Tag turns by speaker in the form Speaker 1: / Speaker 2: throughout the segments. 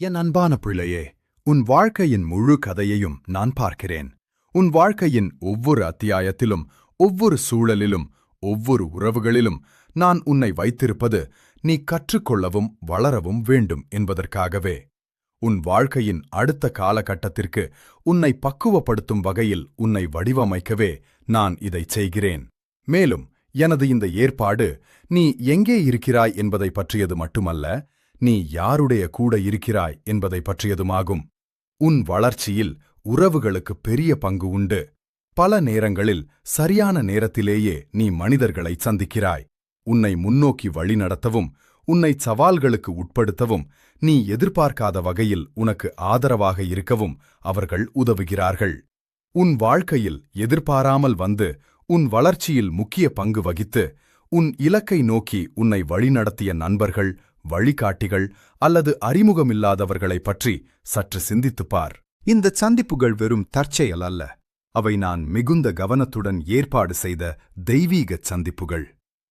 Speaker 1: என் அன்பான பிள்ளையே உன் வாழ்க்கையின் முழு கதையையும் நான் பார்க்கிறேன். உன் வாழ்க்கையின் ஒவ்வொரு அத்தியாயத்திலும் ஒவ்வொரு சூழலிலும் ஒவ்வொரு உறவுகளிலும் நான் உன்னை வைத்திருப்பது நீ கற்றுக்கொள்ளவும் வளரவும் வேண்டும் என்பதற்காகவே. உன் வாழ்க்கையின் அடுத்த காலகட்டத்திற்கு உன்னை பக்குவப்படுத்தும் வகையில் உன்னை வடிவமைக்கவே நான் இதைச் செய்கிறேன். மேலும் எனது இந்த ஏற்பாடு நீ எங்கே இருக்கிறாய் என்பதை பற்றியது மட்டுமல்ல நீ யாருடைய கூட இருக்கிறாய் என்பதை பற்றியதுமாகும். உன் வளர்ச்சியில் உறவுகளுக்கு பெரிய பங்கு உண்டு. பல நேரங்களில் சரியான நேரத்திலேயே நீ மனிதர்களை சந்திக்கிறாய். உன்னை முன்னோக்கி வழிநடத்தவும் உன்னை சவால்களுக்கு உட்படுத்தவும் நீ எதிர்பார்க்காத வகையில் உனக்கு ஆதரவாக இருக்கவும் அவர்கள் உதவுகிறார்கள். உன் வாழ்க்கையில் எதிர்பாராமல் வந்து உன் வளர்ச்சியில் முக்கிய பங்கு வகித்து உன் இலக்கை நோக்கி உன்னை வழிநடத்திய நண்பர்கள் வழிகாட்டிகள் அல்லது அறிமுகமில்லாதவர்களைப் பற்றி சற்று சிந்தித்துப் பார் இந்த சந்திப்புகள் வெறும் தற்செயல் அல்ல. அவை நான் மிகுந்த கவனத்துடன் ஏற்பாடு செய்த தெய்வீகச் சந்திப்புகள்.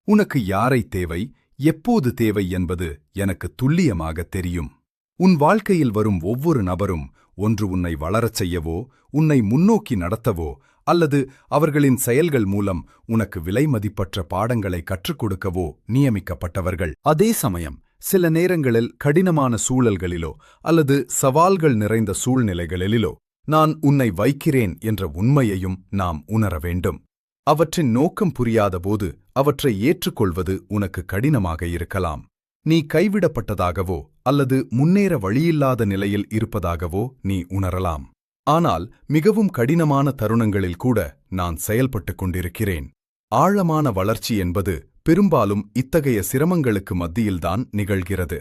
Speaker 1: உனக்கு யாரை தேவை எப்போது தேவை என்பது எனக்கு துல்லியமாகத் தெரியும். உன் வாழ்க்கையில் வரும் ஒவ்வொரு நபரும் ஒன்று உன்னை வளரச் செய்யவோ உன்னை முன்னோக்கி நடத்தவோ அல்லது அவர்களின் செயல்கள் மூலம் உனக்கு விலைமதிப்பற்ற பாடங்களை கற்றுக் கொடுக்கவோ நியமிக்கப்பட்டவர்கள். அதே சமயம் சில நேரங்களில் கடினமான சூழல்களிலோ அல்லது சவால்கள் நிறைந்த சூழ்நிலைகளிலோ நான் உன்னை வைக்கிறேன் என்ற உண்மையையும் நாம் உணர வேண்டும். அவற்றின் நோக்கம் புரியாதபோது அவற்றை ஏற்றுக்கொள்வது உனக்கு கடினமாக இருக்கலாம். நீ கைவிடப்பட்டதாகவோ அல்லது முன்னேற வழியில்லாத நிலையில் இருப்பதாகவோ நீ உணரலாம். ஆனால் மிகவும் கடினமான தருணங்களில் கூட நான் செயல்பட்டுக் கொண்டிருக்கிறேன். ஆழமான வளர்ச்சி என்பது பெரும்பாலும் இத்தகைய சிரமங்களுக்கு மத்தியில்தான் நிகழ்கிறது.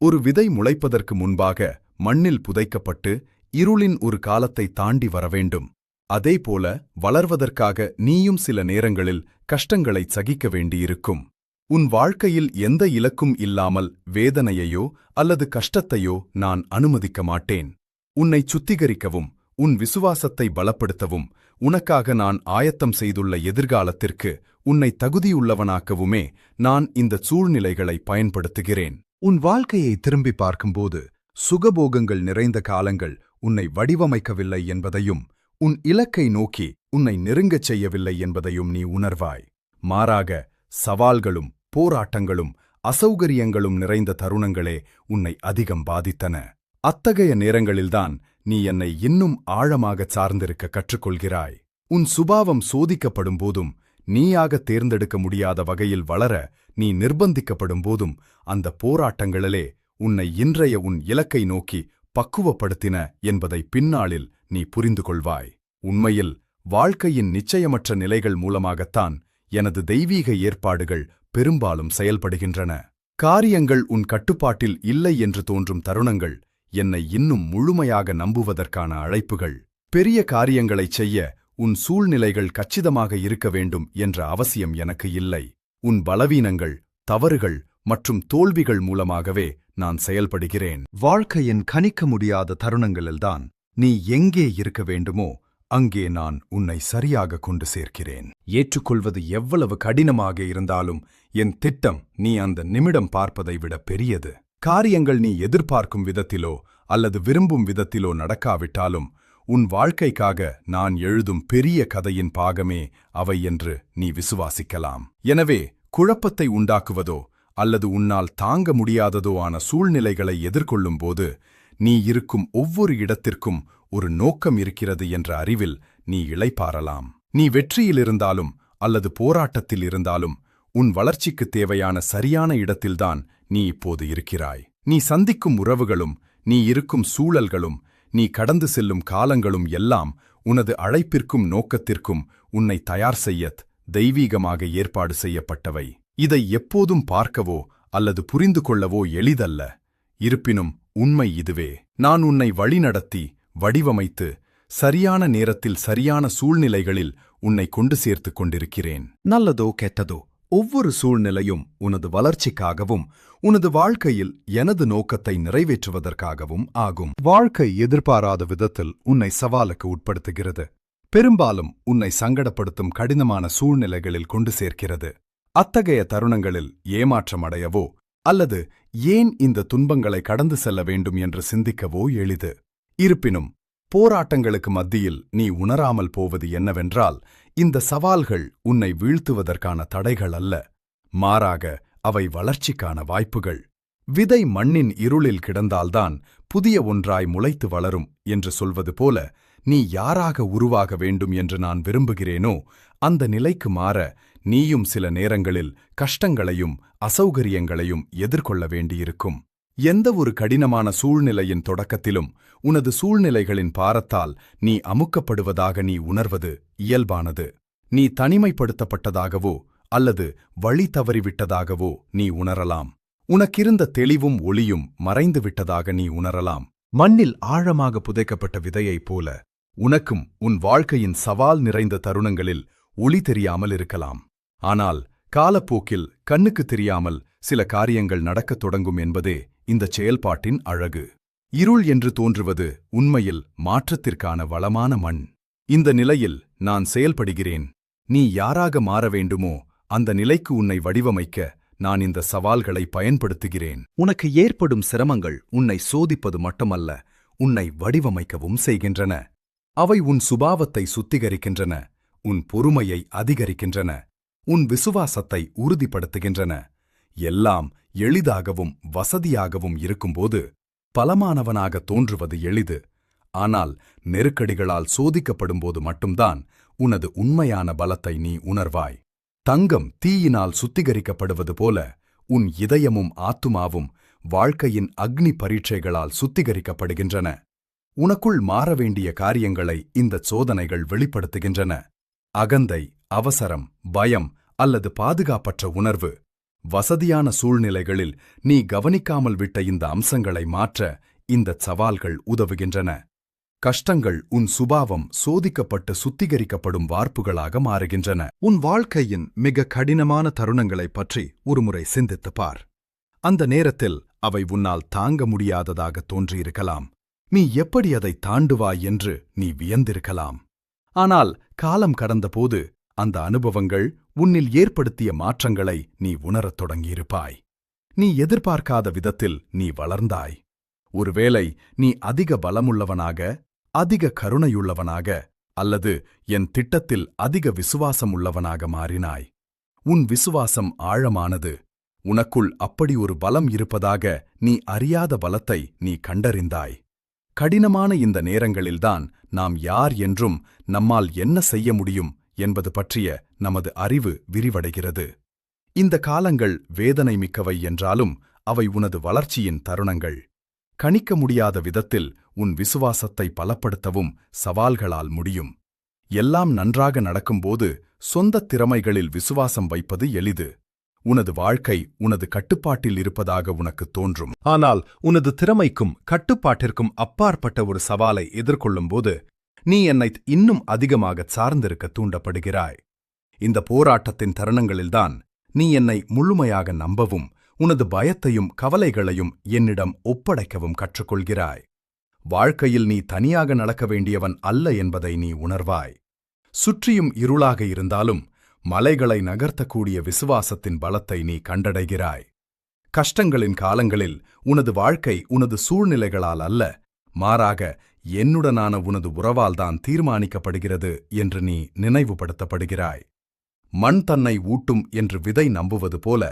Speaker 1: ஒரு விதை முளைப்பதற்கு முன்பாக மண்ணில் புதைக்கப்பட்டு இருளின் ஒரு காலத்தை தாண்டி வரவேண்டும். அதேபோல வளர்வதற்காக நீயும் சில நேரங்களில் கஷ்டங்களை சகிக்க வேண்டியிருக்கும். உன் வாழ்க்கையில் எந்த இலக்கும் இல்லாமல் வேதனையையோ அல்லது கஷ்டத்தையோ நான் அனுமதிக்க மாட்டேன். உன்னை சுத்திகரிக்கவும் உன் விசுவாசத்தை பலப்படுத்தவும். உனக்காக நான் ஆயத்தம் செய்துள்ள எதிர்காலத்திற்கு உன்னை தகுதியுள்ளவனாக்கவுமே நான் இந்த சூழ்நிலைகளை பயன்படுத்துகிறேன். உன் வாழ்க்கையை திரும்பி பார்க்கும்போது சுகபோகங்கள் நிறைந்த காலங்கள் உன்னை வடிவமைக்கவில்லை என்பதையும் உன் இலக்கை நோக்கி உன்னை நெருங்கச் செய்யவில்லை என்பதையும் நீ உணர்வாய். மாறாக சவால்களும் போராட்டங்களும் அசௌகரியங்களும் நிறைந்த தருணங்களே உன்னை அதிகம் பாதித்தன. அத்தகைய நேரங்களில்தான் நீ என்னை இன்னும் ஆழமாகச் சார்ந்திருக்க கற்றுக்கொள்கிறாய். உன் சுபாவம் சோதிக்கப்படும் போதும் நீயாக தேர்ந்தெடுக்க முடியாத வகையில் வளர நீ நிர்பந்திக்கப்படும் போதும் அந்த போராட்டங்களிலே உன்னை இன்றைய உன் இலக்கை நோக்கி பக்குவப்படுத்தின என்பதை பின்னாளில் நீ புரிந்து கொள்வாய். உண்மையில் வாழ்க்கையின் நிச்சயமற்ற நிலைகள் மூலமாகத்தான் எனது தெய்வீக ஏற்பாடுகள் பெரும்பாலும் செயல்படுகின்றன. காரியங்கள் உன் கட்டுப்பாட்டில் இல்லை என்று தோன்றும் தருணங்கள் என்னை இன்னும் முழுமையாக நம்புவதற்கான அழைப்புகள் பெரிய காரியங்களைச் செய்ய உன் சூழ்நிலைகள் கச்சிதமாக இருக்க வேண்டும் என்ற அவசியம் எனக்கு இல்லை. உன் பலவீனங்கள் தவறுகள் மற்றும் தோல்விகள் மூலமாகவே நான் செயல்படுகிறேன். வாழ்க்கையின் கணிக்க முடியாத தருணங்களில்தான் நீ எங்கே இருக்க வேண்டுமோ அங்கே நான் உன்னை சரியாக கொண்டு சேர்க்கிறேன். ஏற்றுக்கொள்வது எவ்வளவு கடினமாக இருந்தாலும் என் திட்டம் நீ அந்த நிமிடம் பார்ப்பதை விட பெரியது. காரியங்கள் நீ எதிர்பார்க்கும் விதத்திலோ அல்லது விரும்பும் விதத்திலோ நடக்காவிட்டாலும் உன் வாழ்க்கைக்காக நான் எழுதும் பெரிய கதையின் பாகமே அவை என்று நீ விசுவாசிக்கலாம். எனவே குழப்பத்தை உண்டாக்குவதோ அல்லது உன்னால் தாங்க முடியாததோ ஆன சூழ்நிலைகளை எதிர்கொள்ளும்போது நீ இருக்கும் ஒவ்வொரு இடத்திற்கும் ஒரு நோக்கம் இருக்கிறது என்ற அறிவில் நீ இளைப்பாறலாம். நீ வெற்றியில் இருந்தாலும் அல்லது போராட்டத்தில் இருந்தாலும் உன் வளர்ச்சிக்குத் தேவையான சரியான இடத்தில்தான் நீ இப்போது இருக்கிறாய். நீ சந்திக்கும் உறவுகளும் நீ இருக்கும் சூழல்களும் நீ கடந்து செல்லும் காலங்களும் எல்லாம் உனது அழைப்பிற்கும் நோக்கத்திற்கும் உன்னை தயார் செய்யத் தெய்வீகமாக ஏற்பாடு செய்யப்பட்டவை. இதை எப்போதும் பார்க்கவோ அல்லது புரிந்து கொள்ளவோ எளிதல்ல. இருப்பினும் உண்மை இதுவே. நான் உன்னை வழிநடத்தி வடிவமைத்து சரியான நேரத்தில் சரியான சூழ்நிலைகளில் உன்னை கொண்டு சேர்த்துக் கொண்டிருக்கிறேன். நல்லதோ கெட்டதோ ஒவ்வொரு சூழ்நிலையும் உனது வளர்ச்சிக்காகவும் உனது வாழ்க்கையில் எனது நோக்கத்தை நிறைவேற்றுவதற்காகவும் ஆகும். வாழ்க்கை எதிர்பாராத விதத்தில் உன்னை சவாலுக்கு உட்படுத்துகிறது. பெரும்பாலும் உன்னை சங்கடப்படுத்தும் கடினமான சூழ்நிலைகளில் கொண்டு சேர்க்கிறது. அத்தகைய தருணங்களில் ஏமாற்றமடையவோ அல்லது ஏன் இந்த துன்பங்களை கடந்து செல்ல வேண்டும் என்று சிந்திக்கவோ எளிது. இருப்பினும் போராட்டங்களுக்கு மத்தியில் நீ உணராமல் போவது என்னவென்றால் இந்த சவால்கள் உன்னை வீழ்த்துவதற்கான தடைகள் அல்ல மாறாக அவை வளர்ச்சிக்கான வாய்ப்புகள். விதை மண்ணின் இருளில் கிடந்தால்தான் புதிய ஒன்றாய் முளைத்து வளரும் என்று சொல்வது போல நீ யாராக உருவாக வேண்டும் என்று நான் விரும்புகிறேனோ அந்த நிலைக்கு மாற நீயும் சில நேரங்களில் கஷ்டங்களையும் அசௌகரியங்களையும் எதிர்கொள்ள வேண்டியிருக்கும். எந்த ஒரு கடினமான சூழ்நிலையின் தொடக்கத்திலும் உனது சூழ்நிலைகளின் பாரத்தால் நீ அமுக்கப்படுவதாக நீ உணர்வது இயல்பானது. நீ தனிமைப்படுத்தப்பட்டதாகவோ அல்லது வழி தவறிவிட்டதாகவோ நீ உணரலாம். உனக்கிருந்த தெளிவும் ஒளியும் மறைந்து விட்டதாக நீ உணரலாம். மண்ணில் ஆழமாக புதைக்கப்பட்ட விதையைப் போல உனக்கும் உன் வாழ்க்கையின் சவால் நிறைந்த தருணங்களில் ஒளி தெரியாமல் இருக்கலாம். ஆனால் காலப்போக்கில் கண்ணுக்கு தெரியாமல் சில காரியங்கள் நடக்கத் தொடங்கும் என்பதே இந்த செயல்பாட்டின் அழகு. இருள் என்று தோன்றுவது உண்மையில் மாற்றத்திற்கான வளமான மண். இந்த நிலையில் நான் செயல்படுகிறேன். நீ யாராக மாற வேண்டுமோ அந்த நிலைக்கு உன்னை வடிவமைக்க நான் இந்த சவால்களை பயன்படுத்துகிறேன். உனக்கு ஏற்படும் சிரமங்கள் உன்னை சோதிப்பது மட்டுமல்ல உன்னை வடிவமைக்கவும் செய்கின்றன. அவை உன் சுபாவத்தை சுத்திகரிக்கின்றன உன் பொறுமையை அதிகரிக்கின்றன உன் விசுவாசத்தை உறுதிப்படுத்துகின்றன. எல்லாம் எளிதாகவும் வசதியாகவும் இருக்கும்போது பலமானவனாக தோன்றுவது எளிது. ஆனால் நெருக்கடிகளால் சோதிக்கப்படும்போது மட்டும்தான் உனது உண்மையான பலத்தை நீ உணர்வாய். தங்கம் தீயினால் சுத்திகரிக்கப்படுவது போல உன் இதயமும் ஆத்துமாவும் வாழ்க்கையின் அக்னி பரீட்சைகளால் சுத்திகரிக்கப்படுகின்றன. உனக்குள் மாற வேண்டிய காரியங்களை இந்தச் சோதனைகள் வெளிப்படுத்துகின்றன. அகந்தை அவசரம் பயம் அல்லது பாதுகாப்பற்ற உணர்வு வசதியான சூழ்நிலைகளில் நீ கவனிக்காமல் விட்ட இந்த அம்சங்களை மாற்ற இந்தச் சவால்கள் உதவுகின்றன. கஷ்டங்கள் உன் சுபாவம் சோதிக்கப்பட்டு சுத்திகரிக்கப்படும் வார்ப்புகளாக மாறுகின்றன. உன் வாழ்க்கையின் மிக கடினமான தருணங்களைப் பற்றி ஒருமுறை சிந்தித்துப் பார். அந்த நேரத்தில் அவை உன்னால் தாங்க முடியாததாக தோன்றியிருக்கலாம். நீ எப்படி அதை தாண்டுவாய் என்று நீ வியந்திருக்கலாம். ஆனால் காலம் கடந்தபோது அந்த அனுபவங்கள் உன்னில் ஏற்படுத்திய மாற்றங்களை நீ உணரத் தொடங்கியிருப்பாய். நீ எதிர்பார்க்காத விதத்தில் நீ வளர்ந்தாய். ஒருவேளை நீ அதிக பலமுள்ளவனாக அதிக கருணையுள்ளவனாக அல்லது என் திட்டத்தில் அதிக விசுவாசம் உள்ளவனாக மாறினாய். உன் விசுவாசம் ஆழமானது. உனக்குள் அப்படி ஒரு பலம் இருப்பதாக நீ அறியாத பலத்தை நீ கண்டறிந்தாய். கடினமான இந்த நேரங்களில்தான் நாம் யார் என்றும் நம்மால் என்ன செய்ய முடியும் என்பது பற்றிய நமது அறிவு விரிவடைகிறது. இந்த காலங்கள் வேதனை மிக்கவை என்றாலும் அவை உனது வளர்ச்சியின் தருணங்கள். கணிக்க முடியாத விதத்தில் உன் விசுவாசத்தை பலப்படுத்தவும் சவால்களால் முடியும். எல்லாம் நன்றாக நடக்கும்போது சொந்த திறமைகளில் விசுவாசம் வைப்பது எளிது. உனது வாழ்க்கை உனது கட்டுப்பாட்டில் இருப்பதாக உனக்கு தோன்றும். ஆனால் உனது திறமைக்கும் கட்டுப்பாட்டிற்கும் அப்பாற்பட்ட ஒரு சவாலை எதிர்கொள்ளும்போது நீ என்னை இன்னும் அதிகமாக சார்ந்திருக்க தூண்டப்படுகிறாய். இந்த போராட்டத்தின் தருணங்களில்தான் நீ என்னை முழுமையாக நம்பவும் உனது பயத்தையும் கவலைகளையும் என்னிடம் ஒப்படைக்கவும் கற்றுக்கொள்கிறாய். வாழ்க்கையில் நீ தனியாக நடக்க வேண்டியவன் அல்ல என்பதை நீ உணர்வாய். சுற்றியும் இருளாக இருந்தாலும் மலைகளை நகர்த்தக்கூடிய விசுவாசத்தின் பலத்தை நீ கண்டடைகிறாய். கஷ்டங்களின் காலங்களில் உனது வாழ்க்கை உனது சூழ்நிலைகளால் அல்ல மாறாக என்னுடனான உனது உறவால்தான் தீர்மானிக்கப்படுகிறது என்று நீ நினைவுபடுத்தப்படுகிறாய். மண் தன்னை ஊட்டும் என்று விதை நம்புவது போல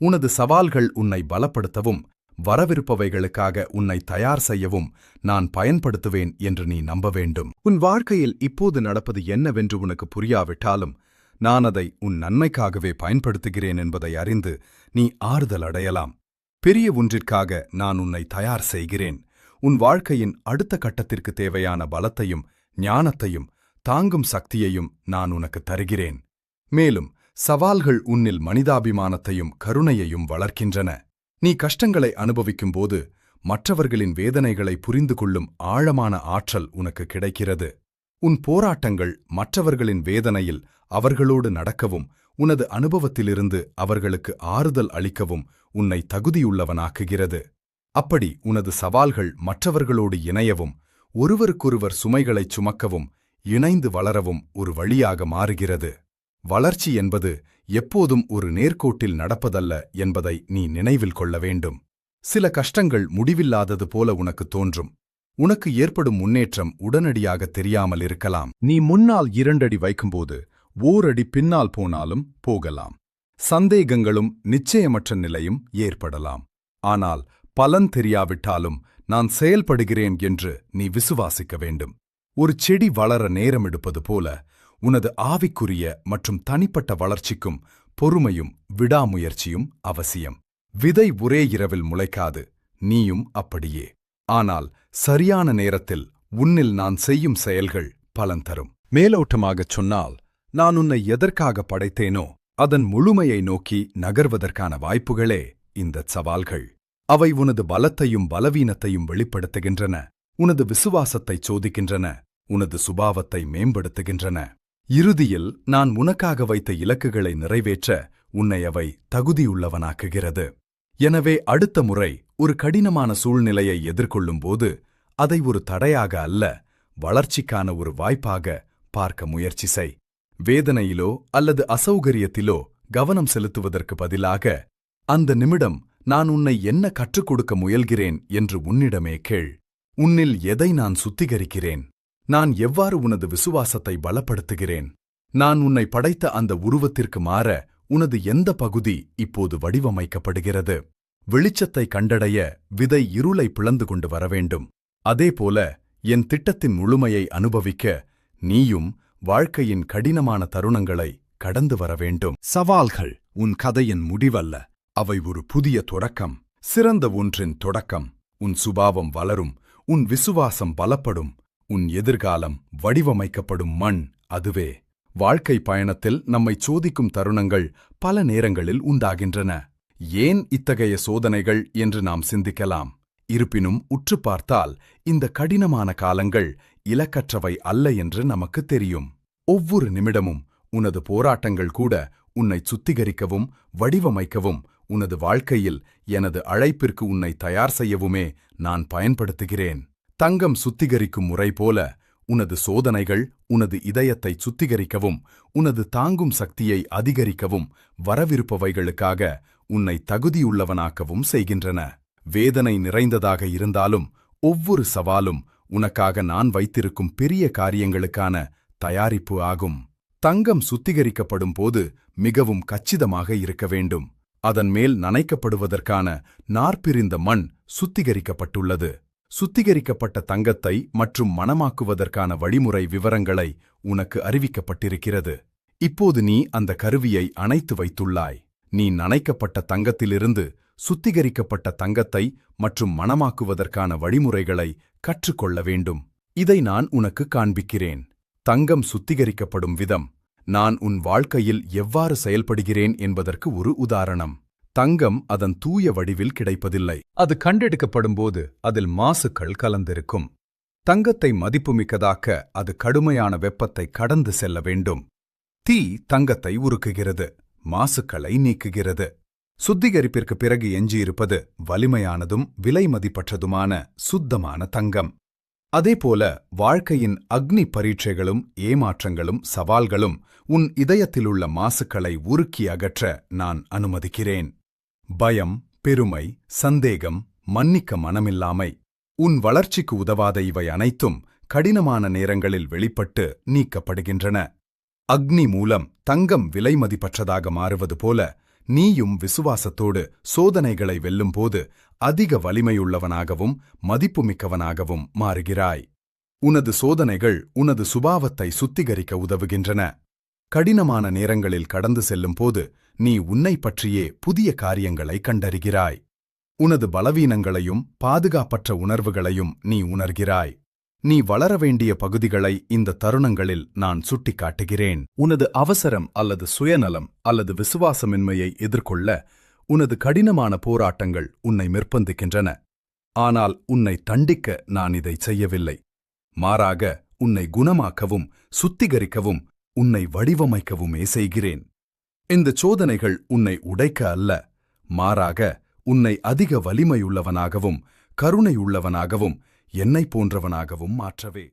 Speaker 1: உனது சவால்கள் உன்னை பலப்படுத்தவும் வரவிருப்பவைகளுக்காக உன்னை தயார் செய்யவும் நான் பயன்படுத்துவேன் என்று நீ நம்ப வேண்டும். உன் வாழ்க்கையில் இப்போது நடப்பது என்னவென்று உனக்கு புரியாவிட்டாலும் நான் அதை உன் நன்மைக்காகவே பயன்படுத்துகிறேன் என்பதை அறிந்து நீ ஆறுதல் அடையலாம். பெரிய ஒன்றிற்காக நான் உன்னை தயார் செய்கிறேன். உன் வாழ்க்கையின் அடுத்த கட்டத்திற்கு தேவையான பலத்தையும் ஞானத்தையும் தாங்கும் சக்தியையும் நான் உனக்கு தருகிறேன். மேலும் சவால்கள் உன்னில் மனிதாபிமானத்தையும் கருணையையும் வளர்க்கின்றன. நீ கஷ்டங்களை அனுபவிக்கும்போது மற்றவர்களின் வேதனைகளை புரிந்து கொள்ளும் ஆழமான ஆற்றல் உனக்கு கிடைக்கிறது. உன் போராட்டங்கள் மற்றவர்களின் வேதனையில் அவர்களோடு நடக்கவும் உனது அனுபவத்திலிருந்து அவர்களுக்கு ஆறுதல் அளிக்கவும் உன்னை தகுதியுள்ளவனாக்குகிறது. அப்படி உனது சவால்கள் மற்றவர்களோடு இணையவும் ஒருவருக்கொருவர் சுமைகளைச் சுமக்கவும் இணைந்து வளரவும் ஒரு வழியாக மாறுகிறது. வளர்ச்சி என்பது எப்போதும் ஒரு நேர்கோட்டில் நடப்பதல்ல என்பதை நீ நினைவில் கொள்ள வேண்டும். சில கஷ்டங்கள் முடிவில்லாதது போல உனக்கு தோன்றும். உனக்கு ஏற்படும் முன்னேற்றம் உடனடியாக தெரியாமல் இருக்கலாம். நீ முன்னால் இரண்டடி வைக்கும்போது ஓரடி பின்னால் போனாலும் போகலாம். சந்தேகங்களும் நிச்சயமற்ற நிலையும் ஏற்படலாம். ஆனால் பலன் தெரியாவிட்டாலும் நான் செயல்படுகிறேன் என்று நீ விசுவாசிக்க வேண்டும். ஒரு செடி வளர நேரம் எடுப்பது போல உனது ஆவிக்குரிய மற்றும் தனிப்பட்ட வளர்ச்சிக்கும் பொறுமையும் விடாமுயற்சியும் அவசியம். விதை ஒரே இரவில் முளைக்காது நீயும் அப்படியே. ஆனால் சரியான நேரத்தில் உன்னில் நான் செய்யும் செயல்கள் பலன் தரும். மேலோட்டமாகச் சொன்னால் நான் உன்னை எதற்காக படைத்தேனோ அதன் முழுமையை நோக்கி நகர்வதற்கான வாய்ப்புகளே இந்தச் சவால்கள். அவை உனது பலத்தையும் பலவீனத்தையும் வெளிப்படுத்துகின்றன உனது விசுவாசத்தை சோதிக்கின்றன உனது சுபாவத்தை மேம்படுத்துகின்றன. இறுதியில் நான் உனக்காக வைத்த இலக்குகளை நிறைவேற்ற உன்னை அவை தகுதியுள்ளவனாக்குகிறது. எனவே அடுத்த முறை ஒரு கடினமான சூழ்நிலையை எதிர்கொள்ளும்போது அதை ஒரு தடையாக அல்ல வளர்ச்சிக்கான ஒரு வாய்ப்பாக பார்க்க முயற்சி செய். வேதனையிலோ அல்லது அசௌகரியத்திலோ கவனம் செலுத்துவதற்கு பதிலாக அந்த நிமிடம் நான் உன்னை என்ன கற்றுக் கொடுக்க முயல்கிறேன் என்று உன்னிடமே கேள். உன்னில் எதை நான் சுத்திகரிக்கிறேன்? நான் எவ்வாறு உனது விசுவாசத்தை பலப்படுத்துகிறேன்? நான் உன்னை படைத்த அந்த உருவத்திற்கு மாற உனது எந்த பகுதி இப்போது வடிவமைக்கப்படுகிறது? வெளிச்சத்தை கண்டடைய விதை இருளை பிளந்து கொண்டு வரவேண்டும். அதேபோல என் திட்டத்தின் முழுமையை அனுபவிக்க நீயும் வாழ்க்கையின் கடினமான தருணங்களை கடந்து வர வேண்டும் சவால்கள் உன் கதையின் முடிவல்ல. அவை ஒரு புதிய தொடக்கம். சிறந்த ஒன்றின் தொடக்கம். உன் சுபாவம் வளரும். உன் விசுவாசம் பலப்படும். உன் எதிர்காலம் வடிவமைக்கப்படும் மண் அதுவே. வாழ்க்கை பயணத்தில் நம்மை சோதிக்கும் தருணங்கள் பல நேரங்களில் உண்டாகின்றன. ஏன் இத்தகைய சோதனைகள் என்று நாம் சிந்திக்கலாம். இருப்பினும் உற்று பார்த்தால் இந்த கடினமான காலங்கள் இலக்கற்றவை அல்ல என்று நமக்கு தெரியும். ஒவ்வொரு நிமிடமும் உனது போராட்டங்கள் கூட உன்னை சுத்திகரிக்கவும் வடிவமைக்கவும் உனது வாழ்க்கையில் எனது அழைப்பிற்கு உன்னை தயார் செய்யவுமே நான் பயன்படுத்துகிறேன். தங்கம் சுத்திகரிக்கும் முறை போல உனது சோதனைகள் உனது இதயத்தை சுத்திகரிக்கவும் உனது தாங்கும் சக்தியை அதிகரிக்கவும் வரவிருப்பவைகளுக்காக உன்னை தகுதியுள்ளவனாக்கவும் செய்கின்றன. வேதனை நிறைந்ததாக இருந்தாலும் ஒவ்வொரு சவாலும் உனக்காக நான் வைத்திருக்கும் பெரிய காரியங்களுக்கான தயாரிப்பு ஆகும். தங்கம் சுத்திகரிக்கப்படும் போது மிகவும் கச்சிதமாக இருக்க வேண்டும். அதன் மேல் நனைக்கப்படுவதற்கான நாற்பிரிந்த மண் சுத்திகரிக்கப்பட்டுள்ளது. சுத்திகரிக்கப்பட்ட தங்கத்தை மற்றும் மணமாக்குவதற்கான வழிமுறை விவரங்களை உனக்கு அறிவிக்கப்பட்டிருக்கிறது. இப்போது நீ அந்த கருவியை அணைத்து வைத்துள்ளாய். நீ நனைக்கப்பட்ட தங்கத்திலிருந்து சுத்திகரிக்கப்பட்ட தங்கத்தை மற்றும் மணமாக்குவதற்கான வழிமுறைகளை கற்றுக்கொள்ள வேண்டும். இதை நான் உனக்கு காண்பிக்கிறேன். தங்கம் சுத்திகரிக்கப்படும் விதம். நான் உன் வாழ்க்கையில் எவ்வாறு செயல்படுகிறேன் என்பதற்கு ஒரு உதாரணம். தங்கம் அதன் தூய வடிவில் கிடைப்பதில்லை. அது கண்டெடுக்கப்படும்போது அதில் மாசுக்கள் கலந்திருக்கும். தங்கத்தை மதிப்புமிக்கதாக்க அது கடுமையான வெப்பத்தை கடந்து செல்ல வேண்டும். தீ தங்கத்தை உருக்குகிறது மாசுக்களை நீக்குகிறது. சுத்திகரிப்பிற்கு பிறகு எஞ்சியிருப்பது வலிமையானதும் விலை மதிப்பற்றதுமான சுத்தமான தங்கம். அதேபோல வாழ்க்கையின் அக்னி பரீட்சைகளும் ஏமாற்றங்களும் சவால்களும் உன் இதயத்திலுள்ள மாசுக்களை உருக்கி அகற்ற நான் அனுமதிக்கிறேன். பயம் பெருமை சந்தேகம் மன்னிக்க மனமில்லாமை. உன் வளர்ச்சிக்கு உதவாத இவை அனைத்தும் கடினமான நேரங்களில் வெளிப்பட்டு நீக்கப்படுகின்றன. அக்னி மூலம் தங்கம் விலை மதிப்பற்றதாக மாறுவது போல நீயும் விசுவாசத்தோடு சோதனைகளை வெல்லும்போது அதிக வலிமையுள்ளவனாகவும் மதிப்புமிக்கவனாகவும் மாறுகிறாய். உனது சோதனைகள் உனது சுபாவத்தை சுத்திகரிக்க உதவுகின்றன. கடினமான நேரங்களில் கடந்து செல்லும்போது நீ உன்னை பற்றியே புதிய காரியங்களை கண்டறிகிறாய். உனது பலவீனங்களையும் பாதுகாப்பற்ற உணர்வுகளையும் நீ உணர்கிறாய். நீ வளர வேண்டிய பகுதிகளை இந்த தருணங்களில் நான் சுட்டிக்காட்டுகிறேன். உனது அவசரம் அல்லது சுயநலம் அல்லது விசுவாசமின்மையை எதிர்கொள்ள உனது கடினமான போராட்டங்கள் உன்னை நிர்பந்திக்கின்றன ஆனால் உன்னை தண்டிக்க நான் இதை செய்யவில்லை. மாறாக உன்னை குணமாக்கவும் சுத்திகரிக்கவும் உன்னை வடிவமைக்கவுமே செய்கிறேன். இந்த சோதனைகள் உன்னை உடைக்க அல்ல மாறாக உன்னை அதிக வலிமையுள்ளவனாகவும் கருணையுள்ளவனாகவும் என்னைப் போன்றவனாகவும் மாற்றவே.